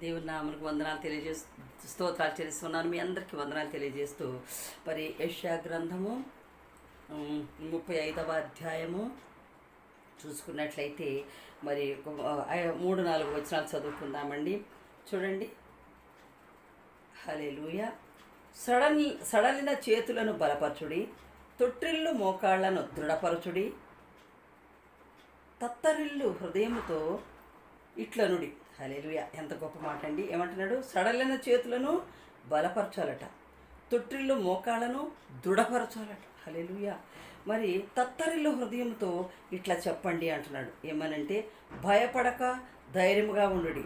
దేవుని నామలకు వందనాలు తెలియజేస్తూ స్తోత్రాలు చేస్తున్నాను మీ అందరికీ వందనాలు తెలియజేస్తూ మరి యష్యా గ్రంథము ముప్పై ఐదవ అధ్యాయము చూసుకున్నట్లయితే మరి మూడు నాలుగు వచనాలు చదువుకుందామండి. చూడండి. హలెలూయ సడన్ సడలిన చేతులను బలపరచుడి తొట్టిల్లు మోకాళ్ళను దృఢపరచుడి తత్తరిల్లు హృదయముతో ఇట్లనుడి హలేలుయ ఎంత గొప్ప మాట అండి ఏమంటున్నాడు? సడలైన చేతులను బలపరచాలట. తొట్టిల్లు మోకాళ్ళను దృఢపరచాలట. హలేలుయ మరి తత్తరిల్లు హృదయంతో ఇట్లా చెప్పండి అంటున్నాడు. ఏమనంటే భయపడక ధైర్యముగా ఉండుడి.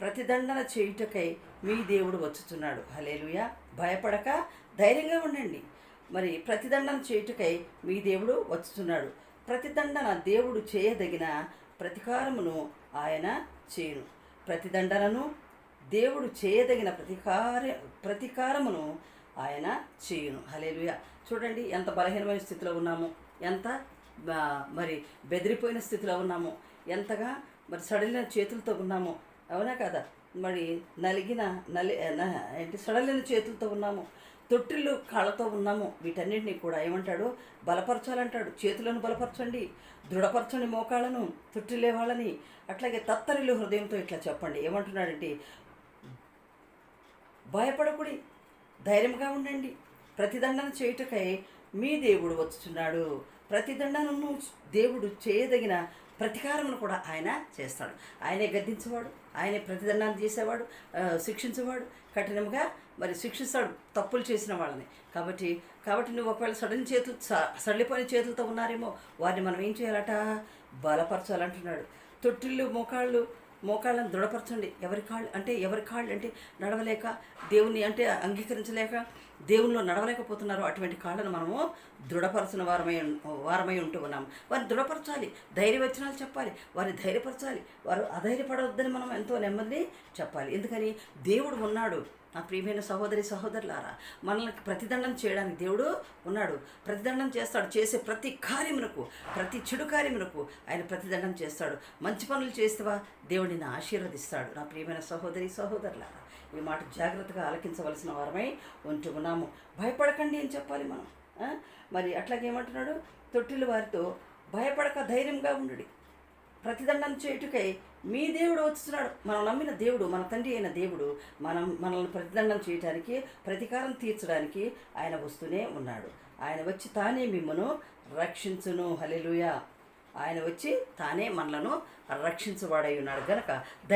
ప్రతిదండన చేయుటకై మీ దేవుడు వచ్చుచున్నాడు. హలేలుయ భయపడక ధైర్యంగా ఉండండి. మరి ప్రతిదండన చేయుటకై మీ దేవుడు వచ్చుచున్నాడు. ప్రతిదండన దేవుడు చేయదగిన ప్రతికారమును ఆయన చేయును. ప్రతిదండలను దేవుడు చేయదగిన ప్రతికార ప్రతికారమును ఆయన చేయును. హలేలుయ చూడండి ఎంత బలహీనమైన స్థితిలో ఉన్నాము. ఎంత మరి బెదిరిపోయిన స్థితిలో ఉన్నాము. ఎంతగా మరి సడలిన చేతులతో ఉన్నాము. అవునా కదా? మరి నలిగిన నలి ఏంటి సడలిన చేతులతో ఉన్నాము. తొట్టిల్లు కాళ్ళతో ఉన్నాము. వీటన్నిటిని కూడా ఏమంటాడు? బలపరచాలంటాడు. చేతులను బలపరచండి. దృఢపరచండి మోకాళ్ళను తొట్టిల్లే వాళ్ళని. అట్లాగే తత్తరిల్లు హృదయంతో ఇట్లా చెప్పండి. ఏమంటున్నాడంటే భయపడకుడి. ధైర్యంగా ఉండండి. ప్రతిదండన చేయుటకై మీ దేవుడు వచ్చుచున్నాడు. ప్రతిదండనను దేవుడు చేయదగిన ప్రతీకారమును కూడా ఆయన చేస్తాడు. ఆయనే గద్దించేవాడు ఆయనే ప్రతిదండాన్ని చేసేవాడు శిక్షించేవాడు. కఠినంగా మరి శిక్షిస్తాడు తప్పులు చేసిన వాళ్ళని. కాబట్టి కాబట్టి నువ్వు ఒకవేళ సడన్ చేతులు సడలిపోయిన చేతులతో ఉన్నారేమో వారిని మనం ఏం చేయాలట? బలపరచాలంటున్నాడు. తొట్టిళ్ళు మోకాళ్ళు మోకాళ్ళను దృఢపరచండి. ఎవరి కాళ్ళు అంటే ఎవరి కాళ్ళు అంటే నడవలేక దేవుని అంటే అంగీకరించలేక దేవునిలో నడవలేకపోతున్నారు. అటువంటి కాళ్ళను మనము దృఢపరచిన వారమై వారమై ఉంటూ ఉన్నాము వారిని దృఢపరచాలి. ధైర్యవచనాలు చెప్పాలి. వారిని ధైర్యపరచాలి. వారు అధైర్యపడవద్దని మనం ఎంతో నెమ్మది చెప్పాలి. ఎందుకని? దేవుడు ఉన్నాడు. నా ప్రియమైన సహోదరి సహోదరులారా మనల్ని ప్రతిదండం చేయడానికి దేవుడు ఉన్నాడు. ప్రతిదండం చేస్తాడు చేసే ప్రతి కార్యమునకు ప్రతి చెడు కార్యమునకు ఆయన ప్రతిదండం చేస్తాడు. మంచి పనులు చేస్తేవా దేవుడిని ఆశీర్వదిస్తాడు. నా ప్రియమైన సహోదరి సహోదరులారా ఈ మాట జాగ్రత్తగా ఆలకించవలసిన వారమై ఉంటూ ఉన్నాము భయపడకండి అని చెప్పాలి మనం మరి అట్లాగేమంటున్నాడు? తొట్టిల వారితో భయపడక ధైర్యంగా ఉండడు ప్రతిదండం చేయుటకై మీ దేవుడు వచ్చినాడు మనం నమ్మిన దేవుడు మన తండ్రి అయిన దేవుడు మనం మనల్ని ప్రతిదండం చేయటానికి ప్రతీకారం తీర్చడానికి ఆయన వస్తూనే ఉన్నాడు. ఆయన వచ్చి తానే మిమ్మను రక్షించును. హలెలుయా ఆయన వచ్చి తానే మనలను రక్షించవాడై ఉన్నాడు. గనక ధైర్యం